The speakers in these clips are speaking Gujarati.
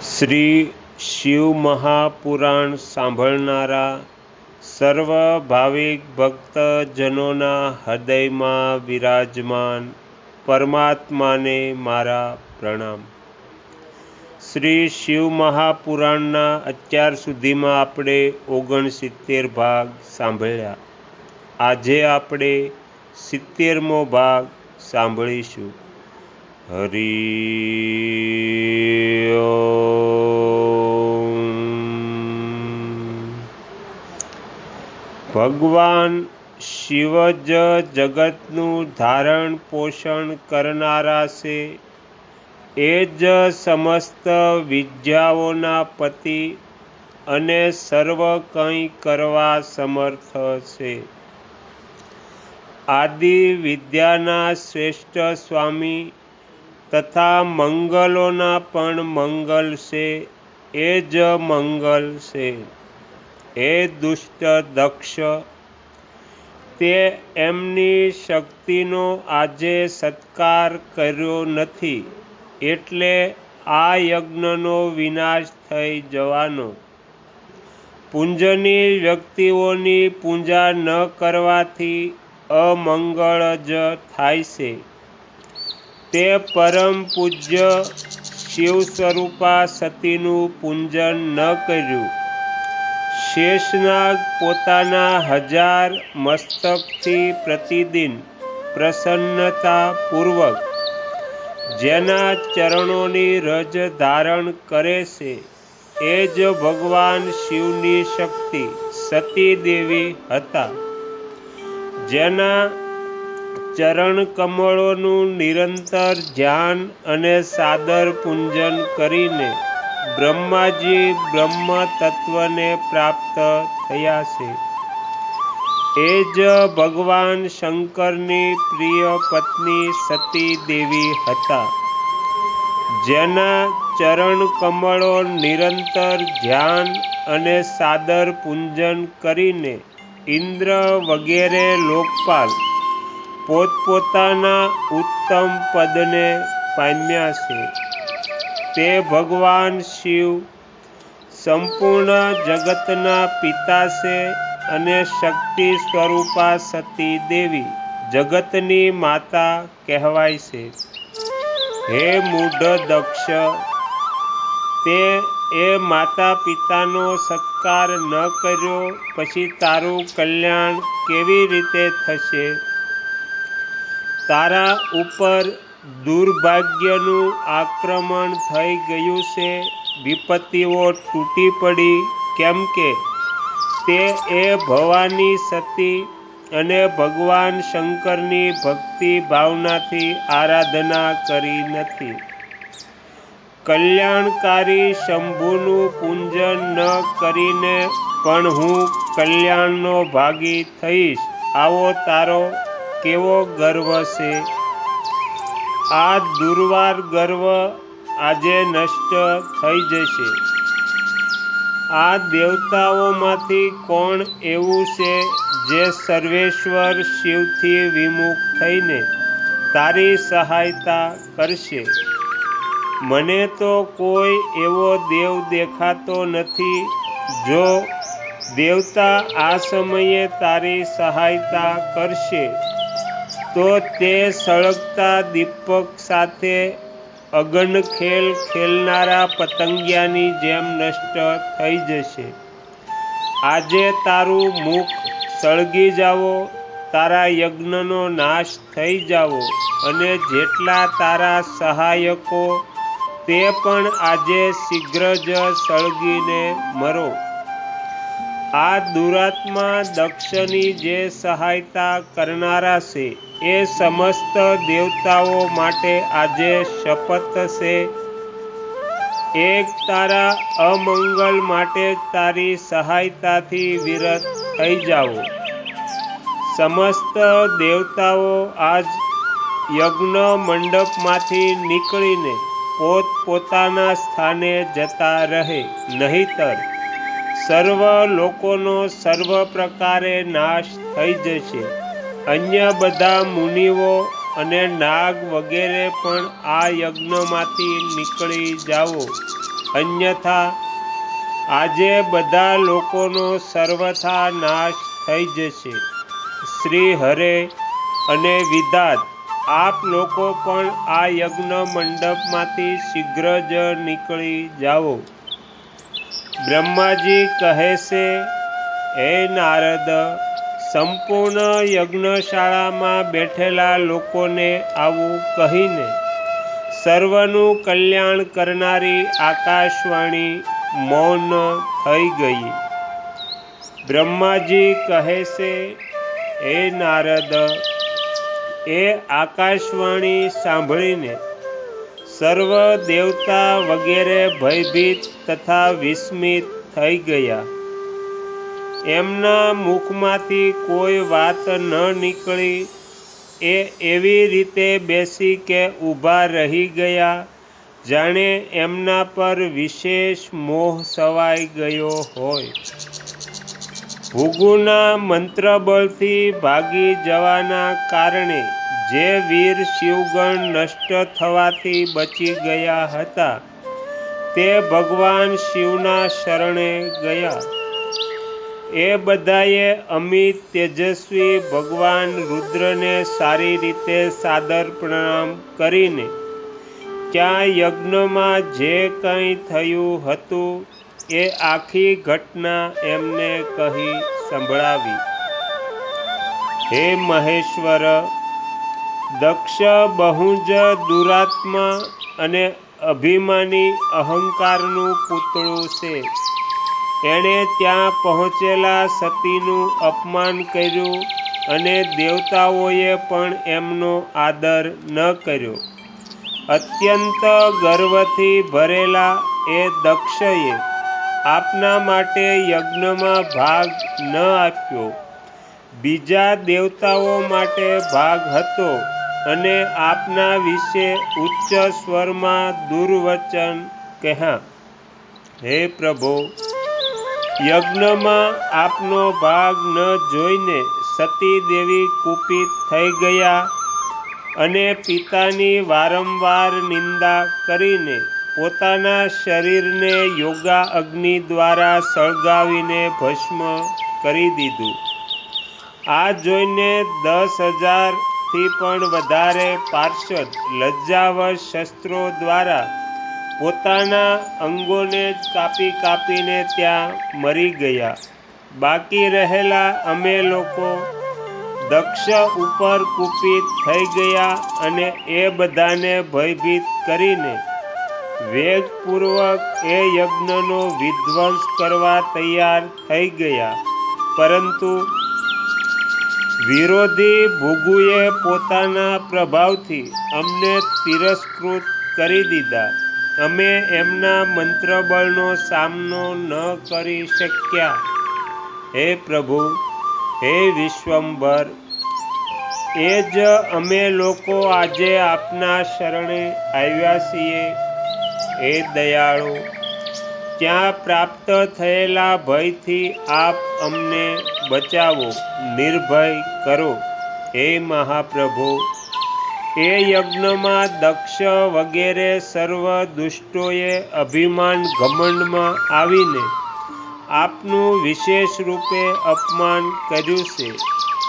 શ્રી શિવ મહાપુરાણ સાંભળનારા સર્વ ભાવિક ભક્તજનોના હૃદયમાં વિરાજમાન પરમાત્માને મારા પ્રણામ. શ્રી શિવ મહાપુરાણના અત્યાર સુધીમાં આપણે ઓગણસિત્તેર ભાગ સાંભળ્યા. આજે આપણે સિત્તેરમો ભાગ સાંભળીશું. હરિ ભગવાન શિવ જ જગતનું ધારણ પોષણ કરનારા છે એ જ સમસ્ત વિદ્યાઓના પતિ અને સર્વ કંઈ કરવા સમર્થ છે આદિ વિદ્યાના શ્રેષ્ઠ સ્વામી તથા મંગલોના પણ મંગલ છે, એ જ મંગલ છે. હે દુષ્ટ દક્ષ, તે એમની શક્તિનો આજે સત્કાર કર્યો નથી, એટલે આ યજ્ઞનો વિનાશ થઈ જવાનો. પૂંજની વ્યક્તિઓની પૂજા ન કરવાથી અમંગળ જ થાય છે. તે પરમ પૂજ્ય શિવ સ્વરૂપા સતીનું પૂજન ન કર્યું. શેષનાગ પોતાના હજાર મસ્તકથી પ્રતિદિન પ્રસન્નતાપૂર્વક જેના ચરણોની રજ ધારણ કરે છે, એ જ ભગવાન શિવની શક્તિ સતી દેવી હતા. જેના ચરણ કમળોનું નિરંતર ધ્યાન અને સાદર પૂંજન કરીને બ્રહ્માજી બ્રહ્મ તત્વને પ્રાપ્ત થયા છે. એ જ ભગવાન શંકરની પ્રિય પત્ની સતી દેવી હતા, જેના ચરણ કમળો નિરંતર ધ્યાન અને સાદર પૂંજન કરીને ઇન્દ્ર વગેરે લોકપાલ પોતપોતાના ઉત્તમ પદને પામ્યા છે. તે ભગવાન શિવ સંપૂર્ણ જગતના પિતા છે અને શક્તિ સ્વરૂપા સતી દેવી જગતની માતા કહેવાય છે. હે મૂઢ દક્ષ, તે એ માતા પિતાનો સત્કાર ન કર્યો, પછી તારું કલ્યાણ કેવી રીતે થશે? તારા ઉપર દુર્ભાગ્યનું આક્રમણ થઈ ગયું છે, વિપત્તિઓ તૂટી પડી. કેમ કે તે એ ભવાની સતી અને ભગવાન શંકરની ભક્તિ ભાવનાથી આરાધના કરી નથી. કલ્યાણકારી શંભુનું પૂજન ન કરીને પણ હું કલ્યાણનો ભાગી થઈશ. આવો તારો કેવો ગર્વ છે? આ દુર્વાર ગર્વ આજે નષ્ટ થઈ જશે. આ દેવતાઓમાંથી કોણ એવું છે જે સર્વેશ્વર શિવથી વિમુખ થઈને તારી સહાયતા કરશે? મને તો કોઈ એવો દેવ દેખાતો નથી જો દેવતા આ સમયે તારી સહાયતા કરશે. તો તે સળગતા દીપક સાથે અગન ખેલ ખેલનારા પતંગિયાની જેમ નષ્ટ થઈ જશે. આજે તારું મુખ સળગી જાવો તારા યજ્ઞનો નાશ થઈ જાવો અને જેટલા તારા સહાયકો તે પણ આજે શીઘ્ર જ સળગીને મરો. આ દુરાત્મા દક્ષની જે સહાયતા કરનારા છે એ સમસ્ત દેવતાઓ માટે આજે શપથ છે. એક તારા અમંગલ માટે તારી સહાયતાથી વિરત થઈ જાઓ. સમસ્ત દેવતાઓ આજ યજ્ઞ મંડપમાંથી નીકળીને પોત પોતાના સ્થાને જતા રહે. નહીતર સર્વ લોકોનો સર્વ પ્રકારે નાશ થઈ જશે. અન્ય બધા મુનિઓ અને નાગ વગેરે પણ આ યજ્ઞમાંથી નીકળી જાઓ. અન્યથા, આજે બધા લોકોનો સર્વથા નાશ થઈ જશે. શ્રી હરે અને વિદાત, આપ લોકો પણ આ યજ્ઞ મંડપમાંથી શીઘ્ર જ નીકળી જાઓ. બ્રહ્માજી કહે છે, હે નારદ સંપૂર્ણ યજ્ઞશાળામાં બેઠેલા લોકોને આવું કહીને સર્વનું કલ્યાણ કરનારી આકાશવાણી મૌન થઈ ગઈ. બ્રહ્માજી કહે છે, હે નારદ, એ આકાશવાણી સાંભળીને સર્વ દેવતા વગેરે ભયભીત તથા વિસ્મિત થઈ ગયા. એમના મુખમાંથી કોઈ વાત ન નીકળી. એ એવી રીતે બેસી કે ઊભા રહી ગયા. જાણે એમના પર વિશેષ મોહ સવાઈ ગયો હોય. ભૂગુના મંત્રબળથી ભાગી જવાના કારણે જે વીર શિવગણ નષ્ટ થવાથી બચી ગયા હતા, તે ભગવાન શિવના શરણે ગયા. એ બધાએ અમિત, તેજસ્વી, ભગવાન, રુદ્રને સારી રીતે સાદર પ્રણામ કરીને ત્યાં યજ્ઞમાં જે કંઈ થયું હતું એ આખી ઘટના એમને કહી સંભળાવી. હે મહેશ્વર, દક્ષ બહુ જ દુરાત્મા અને અભિમાની અહંકારનું પૂતળું છે. એણે ત્યાં પહોંચેલા સતીનું અપમાન કર્યું અને દેવતાઓએ પણ એમનો આદર ન કર્યો. અત્યંત ગર્વથી ભરેલા એ દક્ષએ આપના માટે યજ્ઞમાં ભાગ ન આપ્યો. બીજા દેવતાઓ માટે ભાગ હતો અને આપના વિશે ઉચ્ચ સ્વરમાં દુર્વચન કહ્યા, હે પ્રભુ યજ્ઞમાં આપનો ભાગ ન જોઈને સતી દેવી કુપિત થઈ ગયા અને પિતાની વારંવાર નિંદા કરીને પોતાના શરીરને યોગા અગ્નિ દ્વારા સળગાવીને ભસ્મ કરી દીધું. આ જોઈને દસ હજારથી પણ વધારે પાર્ષદ લજ્જાવશ શસ્ત્રો દ્વારા પોતાના અંગોને કાપી કાપીને ત્યાં મરી ગયા. બાકી રહેલા અમે લોકો દક્ષ ઉપર કુપિત થઈ ગયા અને એ બધાને ભયભીત કરીને વેગપૂર્વક એ યજ્ઞનો વિધ્વંસ કરવા તૈયાર થઈ ગયા. પરંતુ વિરોધી ભૂગુએ પોતાના પ્રભાવથી અમને તિરસ્કૃત કરી દીધા. અમે એમના મંત્રબળનો સામનો ન કરી શક્યા. હે પ્રભુ, હે વિશ્વંભર, એ જ અમે લોકો આજે આપના શરણે આવ્યા છીએ. હે દયાળુ, ત્યાં પ્રાપ્ત થયેલા ભયથી આપ અમને બચાવો, નિર્ભય કરો. હે મહાપ્રભુ એ યજ્ઞમાં દક્ષ વગેરે સર્વ દુષ્ટોએ અભિમાન ઘમંડમાં આવીને આપનું વિશેષ રૂપે અપમાન કર્યું છે.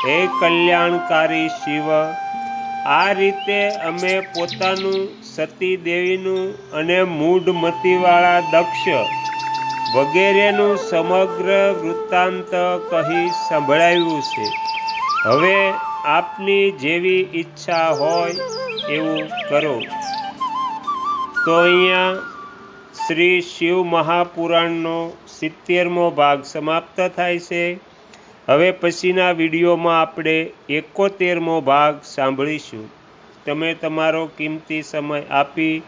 હે કલ્યાણકારી શિવ, આ રીતે અમે પોતાનું સતી દેવીનું અને મૂઢમતીવાળા દક્ષ વગેરેનું સમગ્ર વૃત્તાંત કહી સંભળાવ્યું છે. હવે આપની જેવી ઈચ્છા હોય એવું કરો. તો અહીંયા શ્રી શિવ મહાપુરાણનો સિત્તેરમો ભાગ સમાપ્ત થાય છે. હવે પછીના વિડીયોમાં આપણે એકોતેરમો ભાગ સાંભળીશું. તમે તમારો કિંમતી સમય આપી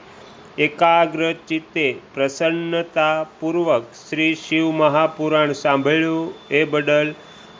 એકાગ્ર ચિત્તે પ્રસન્નતાપૂર્વક શ્રી શિવ મહાપુરાણ સાંભળ્યું એ બદલ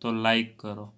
તો લાઈક કરો.